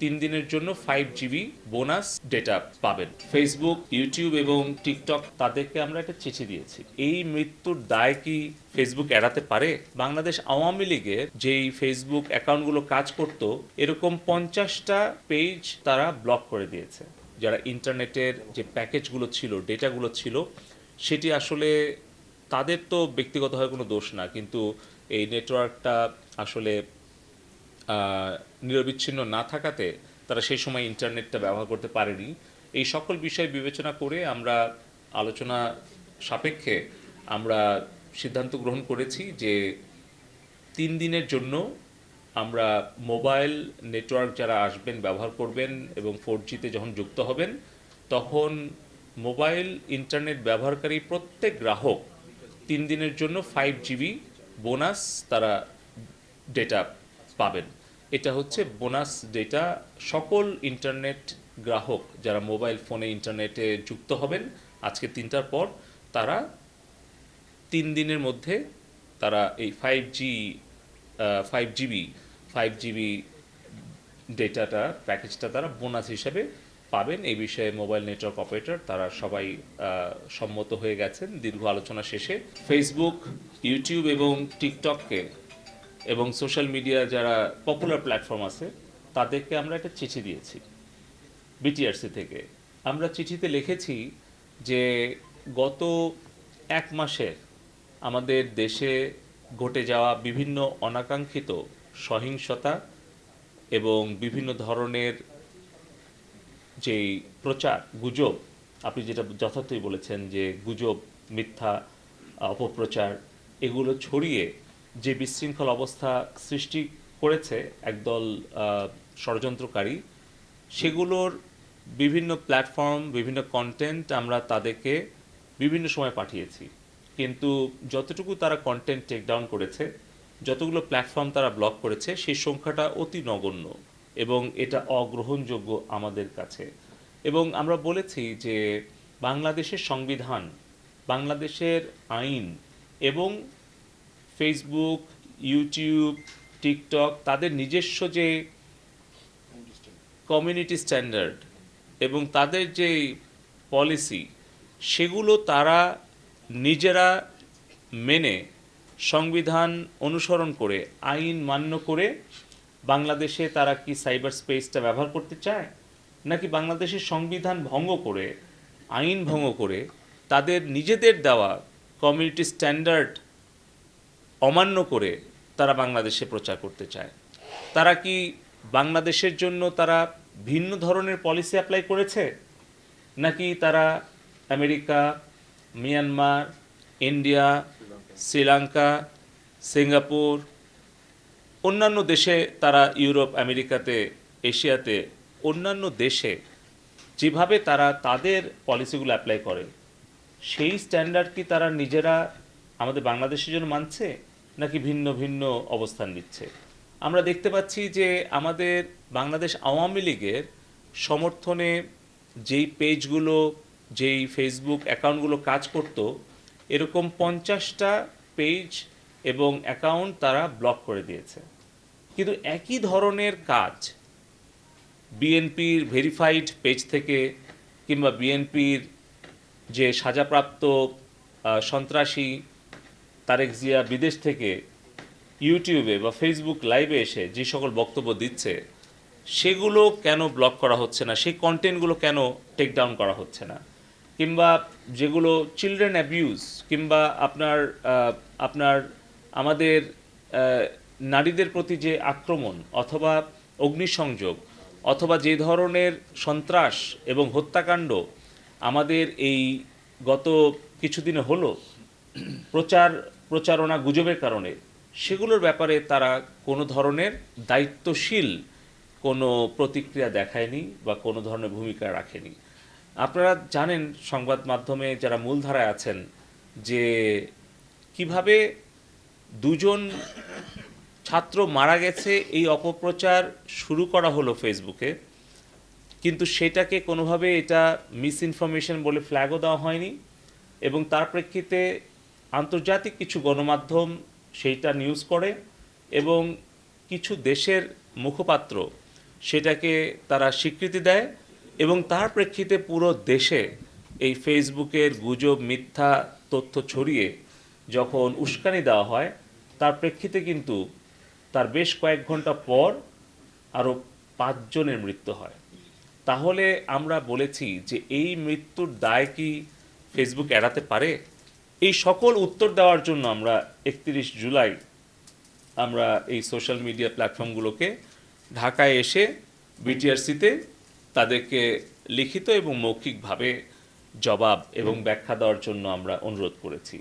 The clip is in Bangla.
তিন দিনের জন্য ফাইভ জিবি বোনাস ডেটা পাবেন। ফেসবুক ইউটিউব এবং টিকটক তাদেরকে আমরা একটা চিঠি দিয়েছি। এই মৃত্যুর দায় কি ফেসবুক এড়াতে পারে? বাংলাদেশ আওয়ামী লীগের যেই ফেসবুক অ্যাকাউন্টগুলো কাজ করত, এরকম পঞ্চাশটা পেজ তারা ব্লক করে দিয়েছে। যারা ইন্টারনেটের যে প্যাকেজগুলো ছিল, ডেটাগুলো ছিল, সেটি আসলে তাদের তো ব্যক্তিগতভাবে কোনো দোষ না, কিন্তু এই নেটওয়ার্কটা আসলে নিরবিচ্ছিন্ন না থাকাতে তারা সেই সময় ইন্টারনেটটা ব্যবহার করতে পারেনি। এই সকল বিষয় বিবেচনা করে আমরা আলোচনা সাপেক্ষে আমরা সিদ্ধান্ত গ্রহণ করেছি যে তিন দিনের জন্য আমরা মোবাইল নেটওয়ার্ক যারা আসবেন, ব্যবহার করবেন এবং ফোর জিতে যখন যুক্ত হবেন, তখন মোবাইল ইন্টারনেট ব্যবহারকারী প্রত্যেক গ্রাহক তিন দিনের জন্য ফাইভ জিবি বোনাস তারা ডেটা পাবেন। এটা হচ্ছে বোনাস ডেটা সকল ইন্টারনেট গ্রাহক যারা মোবাইল ফোনে ইন্টারনেটে যুক্ত হবেন, আজকে তিনটার পর তারা তিন দিনের মধ্যে তারা এই five G five GB five GB ডেটাটা প্যাকেজটা তারা বোনাস হিসেবে পাবেন। এই বিষয়ে মোবাইল নেটওয়ার্ক অপারেটর তারা সবাই সম্মত হয়ে গেছেন। দীর্ঘ আলোচনা শেষে ফেসবুক ইউটিউব এবং টিকটককে এবং সোশ্যাল মিডিয়া যারা পপুলার প্ল্যাটফর্ম আছে, তাদেরকে আমরা একটা চিঠি দিয়েছি বিটিআরসি থেকে। আমরা চিঠিতে লিখেছি যে গত এক মাসের আমাদের দেশে ঘটে যাওয়া বিভিন্ন অনাকাঙ্ক্ষিত সহিংসতা এবং বিভিন্ন ধরনের যেই প্রচার, গুজব, আপনি যেটা যথার্থই বলেছেন যে গুজব, মিথ্যা, অপপ্রচার, এগুলো ছড়িয়ে যে বিশৃঙ্খল অবস্থা সৃষ্টি করেছে একদল ষড়যন্ত্রকারী, সেগুলোর বিভিন্ন প্ল্যাটফর্ম বিভিন্ন কন্টেন্ট আমরা তাদেরকে বিভিন্ন সময় পাঠিয়েছি। কিন্তু যতটুকু তারা কন্টেন্ট টেক ডাউন করেছে, যতগুলো প্ল্যাটফর্ম তারা ব্লক করেছে, সেই সংখ্যাটা অতি নগণ্য এবং এটা অগ্রহণযোগ্য আমাদের কাছে। এবং আমরা বলেছি যে বাংলাদেশের সংবিধান, বাংলাদেশের আইন এবং ফেসবুক ইউটিউব টিকটক তাদের নিজস্ব যে কমিউনিটি স্ট্যান্ডার্ড এবং তাদের যে পলিসি সেগুলো তারা নিজেরা মেনে সংবিধান অনুসরণ করে, আইন মান্য করে বাংলাদেশে তারা কি সাইবার স্পেসটা ব্যবহার করতে চায়? নাকি বাংলাদেশের সংবিধান ভঙ্গ করে, আইন ভঙ্গ করে তাদের নিজেদের দেওয়া কমিউনিটি স্ট্যান্ডার্ড অমান্য করে তারা বাংলাদেশে প্রচার করতে চায়। তারা কি বাংলাদেশের জন্য তারা ভিন্ন ধরনের পলিসি অ্যাপ্লাই করেছে? নাকি তারা America, Myanmar, India, Sri Lanka, Singapore, অন্যান্য দেশে তারা ইউরোপ, আমেরিকাতে, এশিয়াতে, অন্যান্য দেশে যেভাবে তারা তাদের পলিসিগুলো অ্যাপ্লাই করে, সেই স্ট্যান্ডার্ড কি তারা নিজেরা আমাদের বাংলাদেশের জন্য মানছে? নাকি ভিন্ন ভিন্ন অবস্থান নিচ্ছে? আমরা দেখতে পাচ্ছি যে আমাদের বাংলাদেশ আওয়ামী লীগের সমর্থনে যেই পেজগুলো, যেই ফেসবুক অ্যাকাউন্টগুলো কাজ করত, এরকম পঞ্চাশটা পেজ এবং অ্যাকাউন্ট তারা ব্লক করে দিয়েছে। কিন্তু একই ধরনের কাজ বিএনপির ভেরিফাইড পেজ থেকে কিংবা বিএনপির যে সাজাপ্রাপ্ত সন্ত্রাসী তারেক জিয়া বিদেশ থেকে ইউটিউবে বা ফেসবুক লাইভে এসে যে সকল বক্তব্য দিচ্ছে, সেগুলো কেন ব্লক করা হচ্ছে না? সেই কন্টেন্টগুলো কেন টেক ডাউন করা হচ্ছে না? কিংবা যেগুলো চিলড্রেন অ্যাবিউজ কিংবা আপনার আপনার আমাদের নারীদের প্রতি যে আক্রমণ অথবা অগ্নিসংযোগ অথবা যে ধরনের সন্ত্রাস এবং হত্যাকাণ্ড আমাদের এই গত কিছুদিনে হলো, প্রচার প্রচারণা গুজবের কারণে। সেগুলোর ব্যাপারে তারা কোনো ধরনের দায়িত্বশীল কোনো প্রতিক্রিয়া দেখায়নি বা কোনো ধরনের ভূমিকা রাখেনি। আপনারা জানেন সংবাদ মাধ্যমে যারা মূলধারায় আছেন যে কীভাবে দুজন ছাত্র মারা গেছে, এই অপপ্রচার শুরু করা হলো ফেসবুকে কিন্তু সেটাকে কোনোভাবে এটা মিস ইনফরমেশন বলে ফ্ল্যাগও দেওয়া হয়নি এবং তার প্রেক্ষিতে আন্তর্জাতিক কিছু গণমাধ্যম সেইটা নিউজ করে এবং কিছু দেশের মুখপাত্র সেটাকে তারা স্বীকৃতি দেয় এবং তার প্রেক্ষিতে পুরো দেশে এই ফেসবুকের গুজব, মিথ্যা তথ্য ছড়িয়ে যখন উস্কানি দেওয়া হয়, তার প্রেক্ষিতে কিন্তু তার বেশ কয়েক ঘণ্টা পর আরও পাঁচজনের মৃত্যু হয়। তাহলে আমরা বলেছি যে এই মৃত্যুর দায় কি ফেসবুক এড়াতে পারে? এই সকল উত্তর দেওয়ার জন্য আমরা একত্রিশ জুলাই আমরা এই সোশ্যাল মিডিয়া প্ল্যাটফর্মগুলোকে ঢাকায় এসে বিটিআরসিতে তাদেরকে লিখিত এবং মৌখিকভাবে জবাব এবং ব্যাখ্যা দেওয়ার জন্য আমরা অনুরোধ করেছি।